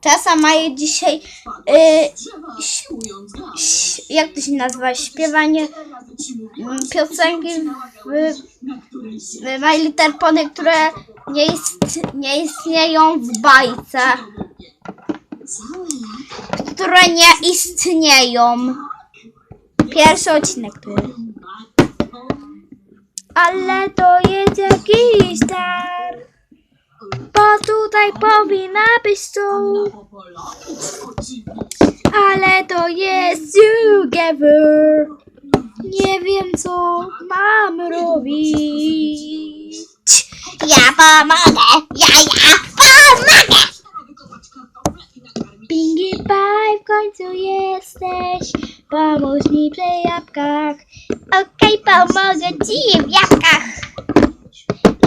Czasa dzisiaj, y, jak to się nazywa, śpiewanie mm, piosenki w, w My Little Pony, które nie, ist, nie istnieją w bajce, które nie istnieją. Pierwszy odcinek jest. Ale to jest jakiś dar. Tutaj powinna być stół. Ale to jest together. Nie wiem co mam robić. Ja pomogę. Ja, ja pomogę. Pinkie Pie, w końcu jesteś. Pomóż mi przy jabłkach. Okej, pomogę ci w jabłkach.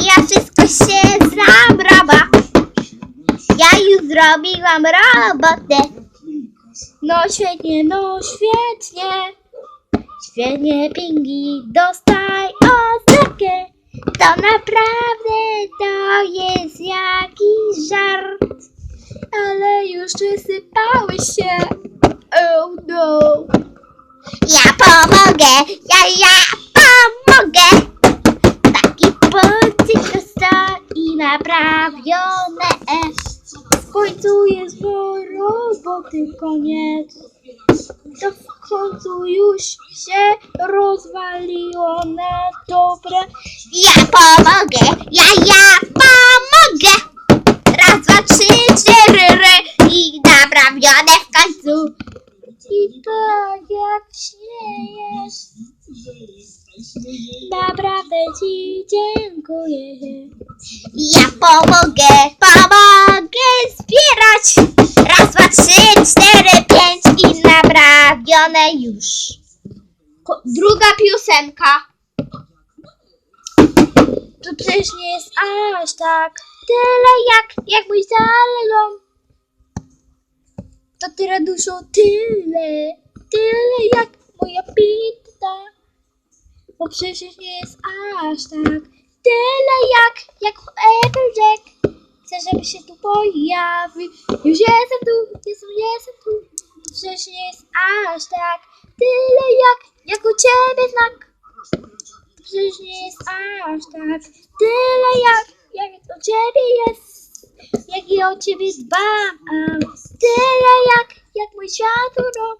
Ja wszystko się znam, roba. Ja już zrobiłam robotę. No świetnie, no świetnie. Świetnie, Pingi, dostaj oznakę. To naprawdę to jest jakiś żart. Ale już wysypały się. Oh no. Ja pomogę, ja, ja pomogę. Taki bądź stoi naprawione. W końcu jest po roboty koniec. To w końcu już się rozwaliło na dobre. Ja pomogę, ja, ja pomogę. Raz, dwa, trzy, cztery ry, i naprawione w końcu. I tak jak śmiejesz, naprawdę ci dziękuję. Ja pomogę, pomogę zbierać. Raz, dwa, trzy, cztery, pięć i naprawione już. Ko- druga piosenka. To przecież nie jest aż tak tyle jak, jak mój salon. To tyle dużo, tyle, tyle jak moja pizza. Bo przecież nie jest aż tak tyle jak, jak Applejack. Chcę, żeby się tu pojawił. Już jestem tu, jestem, jestem tu. Przecież nie jest aż tak tyle jak, jak u ciebie znak. Przecież nie jest aż tak tyle jak, jak u ciebie jest. Jak ja o ciebie dbam. Tyle jak, jak mój światło.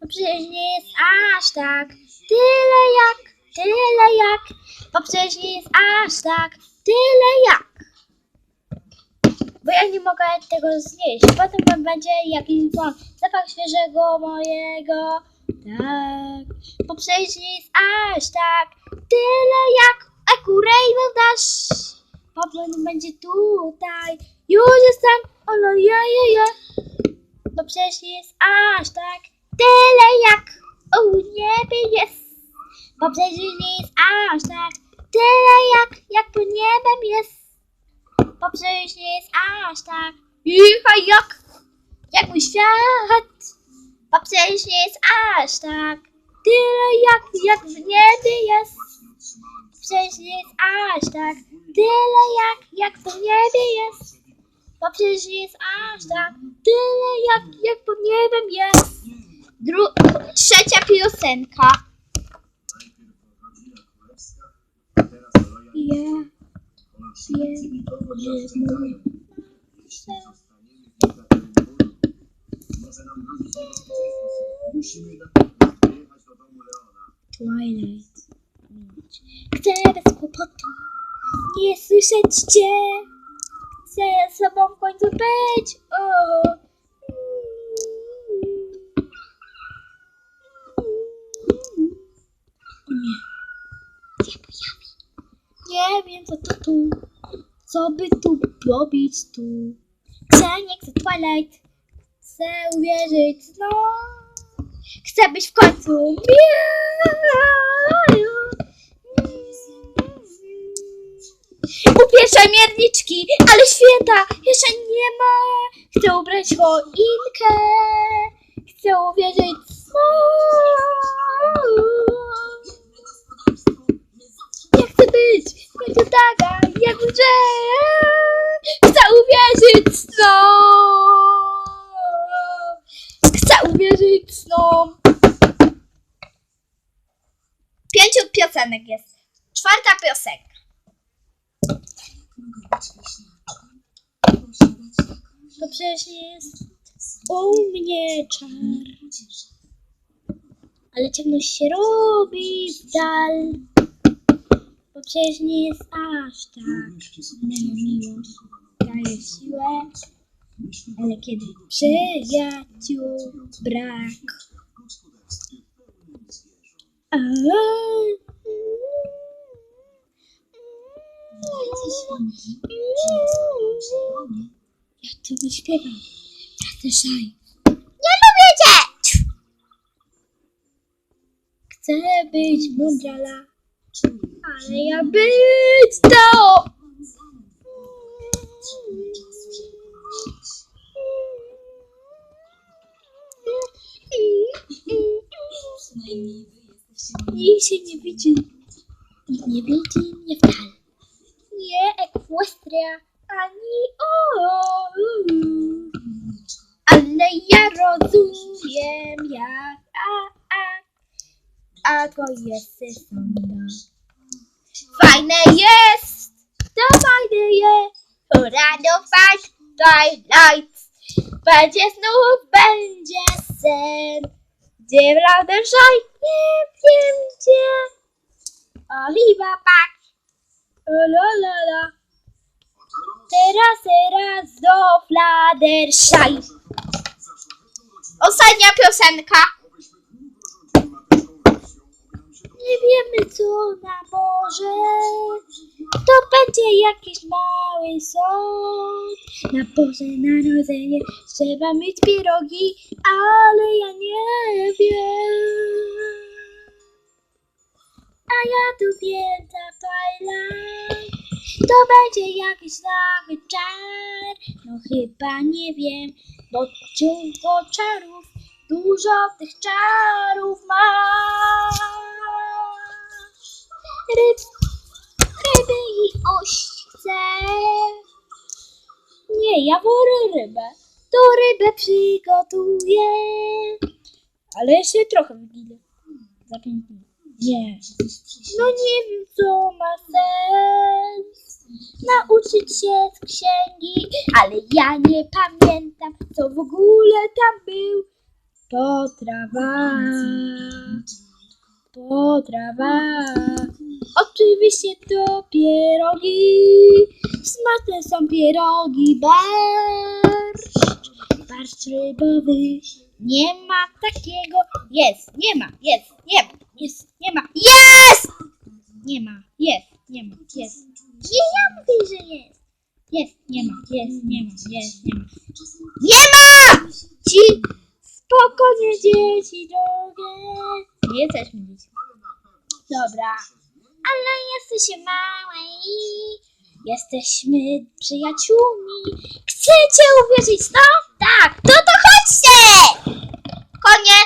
No przecież nie jest aż tak tyle jak, tyle jak. Bo przecież nie jest aż tak tyle jak. Bo ja nie mogę tego znieść. Potem tam będzie jakiś dzwon. Zapach świeżego mojego. Tak. Nie jest aż tak tyle jak Ekurejno dasz. Potem będzie tutaj. Już jestem. Je, je. Bo przecież nie jest aż tak tyle jak u niebie jest. Nie jest aż tak tyle jak, jak tu niebem jest. Bo nie jest aż tak Icha jak, jak mój świat. Bo nie jest aż tak tyle jak, jak w niebie jest. Przecież nie jest aż tak tyle jak, jak w niebie jest. Bo nie jest aż tak tyle jak, jak pod niebem jest. Dru- trzecia piosenka. Ja Twilight. Chcę kłopotu nie słyszeć cię. Chcę sobą w końcu być. O. Nie. Nie pojawi. Nie wiem co to tu. Co by tu robić tu? Nie chcę Twilight. Chcę uwierzyć znów. Chcę być w końcu miał. Upieszaj mierniczki, ale święta jeszcze nie ma. Chcę ubrać choinkę. Chcę uwierzyć piosenek jest. Czwarta piosenka. To przecież jest u mnie czar. Ale ciemność się robi w dal. Bo przecież nie jest aż tak. Miłość daje siłę. Ale kiedy przyjaciół brak. A, Ja to nie śpiewam. Ja też szaj. Nie lubię cię! Chcę być mądrala, ale ja być to! Nikt się nie widzi. Nikt nie widzi mnie wcale. Nie Equestria, ani o. Ale ja rozumiem jak a, a, a twoje sesonda. Fajne jest, to fajne jest, uranować Twilight. Będzie znów, będzie sen. Gdzie Fluttershy, nie wiem gdzie. Oliwa pak, la la la. Teraz, teraz do Fluttershy. Ostatnia piosenka. Nie wiemy co na morze. To będzie jakiś mały sąd. Na Boże Narodzenie trzeba mieć pierogi, ale ja nie wiem. A ja tu wiem Twilight. To będzie jakiś nowy czar. No chyba nie wiem, bo ciągło czarów. Dużo tych czarów masz. Ryb, ryby i ośce. Nie, ja wolę rybę. To rybę przygotuję. Ale jeszcze trochę wyginę. Za pięć dni. Nie. No nie wiem, co ma sens. Nauczyć się z księgi, ale ja nie pamiętam, co w ogóle tam był. Potrawa. Potrawa. Oczywiście to pierogi. Smaczne są pierogi. Barszcz. Barszcz rybowy. Nie ma takiego. Jest, nie ma, jest, nie ma, jest, nie ma. Jest! Nie ma, jest, nie ma, jest. Nie, ja mówię, że jest. Jest, nie ma, jest, nie ma, jest, nie ma. Nie ma! Ci spokojnie dzieci drogie. Nie jesteśmy dzieci. Dobra. Ale jesteśmy małe i jesteśmy przyjaciółmi. Chcecie uwierzyć w to? Tak, to to chodźcie! Koniec.